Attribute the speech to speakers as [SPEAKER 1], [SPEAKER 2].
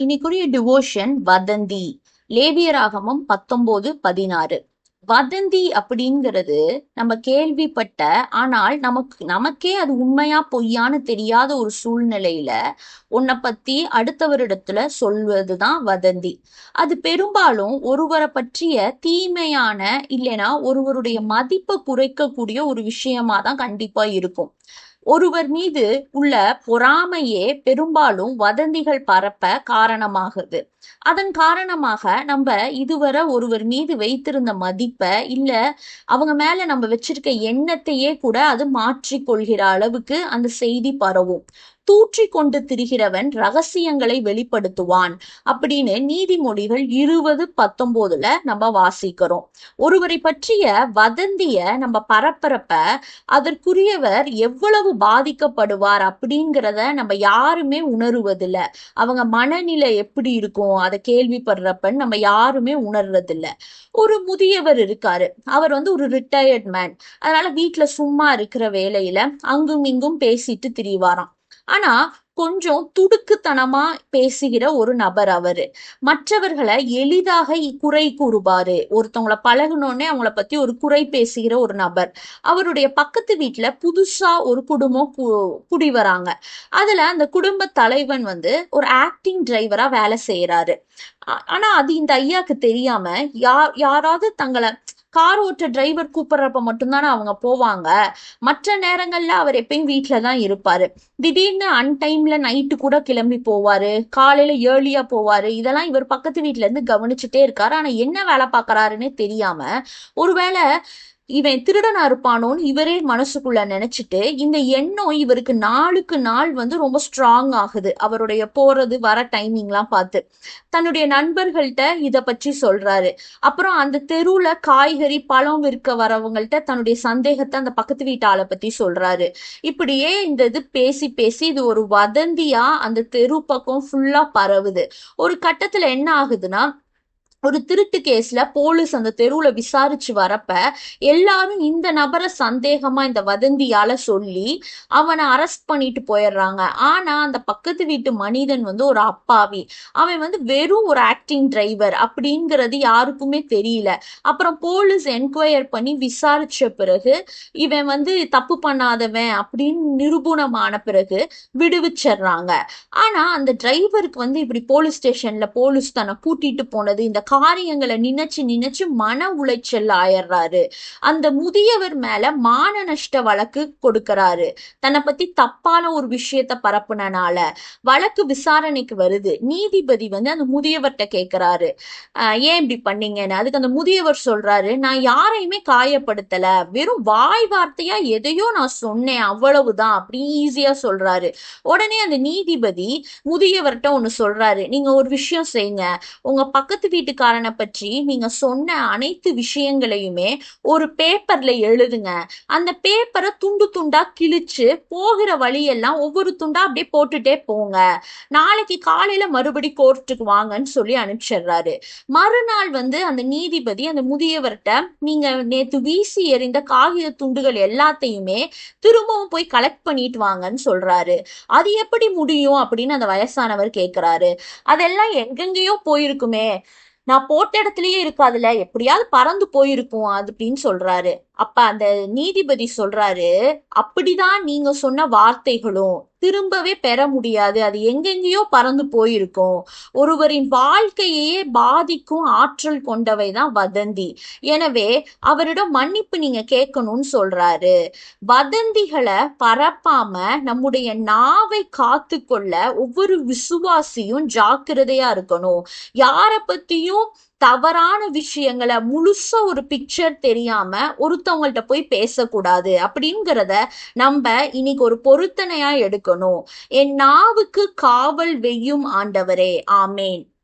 [SPEAKER 1] இன்னைக்குரிய devotion வதந்தி. லேவியராகமம் பத்தொன்பது பதினாறு. வதந்தி அப்படிங்கிறது நம்ம கேள்விப்பட்ட ஆனால் நமக்கு நமக்கே அது உண்மையா பொய்யான்னு தெரியாத ஒரு சூழ்நிலையில உன்னை பத்தி அடுத்தவரிடத்துல சொல்வதுதான் வதந்தி. அது பெரும்பாலும் ஒருவரை பற்றிய தீமையான இல்லைன்னா ஒருவருடைய மதிப்பை குறைக்கக்கூடிய ஒரு விஷயமா தான் கண்டிப்பா இருக்கும். ஒருவர் மீது உள்ள பொறாமையே பெரும்பாலும் வதந்திகள் பரப்ப காரணமாகுது. அதன் காரணமாக நம்ம இதுவரை ஒருவர் மீது வைத்திருந்த மதிப்பை இல்ல அவங்க மேல நம்ம வச்சிருக்க எண்ணத்தையே கூட அது மாற்றிக்கொள்கிற அளவுக்கு அந்த செய்தி பரவும். தூற்றி கொண்டு திரிகிறவன் ரகசியங்களை வெளிப்படுத்துவான். அப்படின்னு நீதிமொழிகள் இருபது பத்தொன்பதுல நம்ம வாசிக்கிறோம். ஒருவரை பற்றிய வதந்திய நம்ம பரப்பரப்ப அதற்குரியவர் எவ்வளவு பாதிக்கப்படுவார் அப்படிங்கிறத நம்ம யாருமே உணருவதில்லை. அவங்க மனநிலை எப்படி இருக்கும் அதை கேள்விப்படுறப்பன்னு நம்ம யாருமே உணர்றதில்ல. ஒரு முதியவர் இருக்காரு. அவர் வந்து ஒரு ரிட்டையர்ட் மேன் அதனால வீட்டுல சும்மா இருக்கிற வேலையில அங்கும் இங்கும் பேசிட்டு திரிவாராம். ஆனா கொஞ்சம் துடுக்குத்தனமா பேசுகிற ஒரு நபர் அவரு. மற்றவர்களை எளிதாக குறை கூறுபாரு. ஒருத்தவங்கள பழகணுன்னே அவங்கள பத்தி ஒரு குறை பேசுகிற ஒரு நபர். அவருடைய பக்கத்து வீட்டுல புதுசா ஒரு குடும்பம் குடி வராங்க. அதுல அந்த குடும்ப தலைவன் வந்து ஒரு ஆக்டிங் டிரைவரா வேலை செய்யறாரு ஆனா அது இந்த ஐயாக்கு தெரியாம யார் யாராவது தங்களை கார் ஓட்ட டிரைவர் கூப்பிடுறப்ப மட்டும்தானே அவங்க போவாங்க. மற்ற நேரங்கள்ல அவர் எப்பயும் வீட்டில தான் இருப்பாரு. திடீர்னு அன்டைம்ல நைட்டு கூட கிளம்பி போவாரு. காலையில ஏர்லியா போவாரு. இதெல்லாம் இவர் பக்கத்து வீட்டுல இருந்து கவனிச்சுட்டே இருக்காரு. ஆனா என்ன வேலை பார்க்கறாருன்னே தெரியாம ஒருவேளை இவன் திருடனா இருப்பானோன்னு இவரே மனசுக்குள்ள நினைச்சிட்டு இந்த எண்ணம் இவருக்கு நாளுக்கு நாள் வந்து ரொம்ப ஸ்ட்ராங் ஆகுது. அவருடைய போறது வர டைமிங்லாம் பார்த்து. தன்னுடைய நண்பர்கள்ட்ட இத பற்றி சொல்றாரு. அப்புறம் அந்த தெருவுல காய்கறி பழம் விற்க வரவங்கள்ட்ட தன்னுடைய சந்தேகத்தை அந்த பக்கத்து வீட்டு ஆளை பத்தி சொல்றாரு. இப்படியே இந்த இது பேசி பேசி இது ஒரு வதந்தியா அந்த தெரு பக்கம் ஃபுல்லா பரவுது. ஒரு கட்டத்துல என்ன ஆகுதுன்னா ஒரு திருட்டு கேஸ்ல போலீஸ் அந்த தெருவுல விசாரிச்சு வரப்ப எல்லாரும் இந்த நபரை சந்தேகமா இந்த வதந்தியால சொல்லி அவனை அரெஸ்ட் பண்ணிட்டு போயிடுறாங்க. ஆனா அந்த பக்கத்து வீட்டு மனிதன் வந்து ஒரு அப்பாவி. அவன் வந்து வெறும் ஒரு ஆக்டிங் டிரைவர் அப்படிங்கிறது யாருக்குமே தெரியல. அப்புறம் போலீஸ் என்கொயர் பண்ணி விசாரிச்ச பிறகு இவன் வந்து தப்பு பண்ணாதவன் அப்படின்னு நிரூபணமான பிறகு விடுவிச்சிடுறாங்க. ஆனா அந்த டிரைவருக்கு வந்து இப்படி போலீஸ் ஸ்டேஷன்ல போலீஸ் தன்னை கூட்டிட்டு போனது இந்த காரியங்களை நினைச்சு நினைச்சு மன உளைச்சல் ஆயிடுறாரு அந்த முதியவர் மேல மான நஷ்ட வழக்கு கொடுக்கறாரு. தன்னை பத்தி தப்பான ஒரு விஷயத்த பரப்புனனால வழக்கு விசாரணைக்கு வருது. நீதிபதி வந்து அந்த முதியவர்கிட்ட கேட்கிறாரு ஏன் இப்படி பண்ணீங்கன்னு? அதுக்கு அந்த முதியவர் சொல்றாரு நான் யாரையுமே காயப்படுத்தல. வெறும் வாய் வார்த்தையா எதையோ நான் சொன்னேன். அவ்வளவுதான். அப்படி ஈஸியா சொல்றாரு. உடனே அந்த நீதிபதி முதியவர்கிட்ட ஒண்ணு சொல்றாரு. நீங்க ஒரு விஷயம் செய்யுங்க உங்க பக்கத்து வீட்டுக்காரனை பற்றி நீங்க சொன்ன அனைத்து விஷயங்களையுமே ஒரு பேப்பர்ல எழுதுங்க. அந்த பேப்பரை துண்டு துண்டா கிழிச்சு போகிற வழியெல்லாம் ஒவ்வொரு துண்டா அப்படியே போட்டுட்டே போங்க. நாளைக்கு காலையில மறுபடி கோர்ட்டுக்கு வாங்கன்னு சொல்லி அனுப்பிச்சிடுறாரு. மறுநாள் வந்து அந்த நீதிபதி அந்த முதியவர்கிட்ட நீங்க நேத்து வீசி எறிந்த காகித துண்டுகள் எல்லாத்தையுமே திரும்பவும் போய் கலெக்ட் பண்ணிட்டு வாங்கன்னு சொல்றாரு. அது எப்படி முடியும் அப்படின்னு அந்த வயசானவர் கேக்குறாரு. அதெல்லாம் எங்கெங்கேயோ போயிருக்குமே. நான் போட்ட இடத்துலயே இருக்காதுல. எப்படியாவது பறந்து போயிருக்கும் அது அப்படின்னு சொல்றாரு. அப்ப அந்த நீதிபதி சொல்றாரு அப்படிதான் நீங்க சொன்ன வார்த்தைகளும் திரும்பவே பெற முடியாது. அது எங்கெங்கேயோ பறந்து போயிருக்கும். ஒருவரின் வாழ்க்கையே பாதிக்கும் ஆற்றல் கொண்டவை தான் வதந்தி. எனவே அவரிடம் மன்னிப்பு நீங்க கேட்கணும்னு சொல்றாரு. வதந்திகளை பரப்பாம நம்முடைய நாவை காத்து கொள்ள ஒவ்வொரு விசுவாசியும் ஜாக்கிரதையா இருக்கணும். யாரை பத்தியும் தவறான விஷயங்களை முழுசா ஒரு பிக்சர் தெரியாம ஒருத்தவங்கள்ட்ட போய் பேசக்கூடாது அப்படிங்கிறத நம்ம இன்னைக்கு ஒரு பொருத்தனையா எடுக்கணும். என் நாவுக்கு காவல் வெய்யும் ஆண்டவரே. ஆமேன்.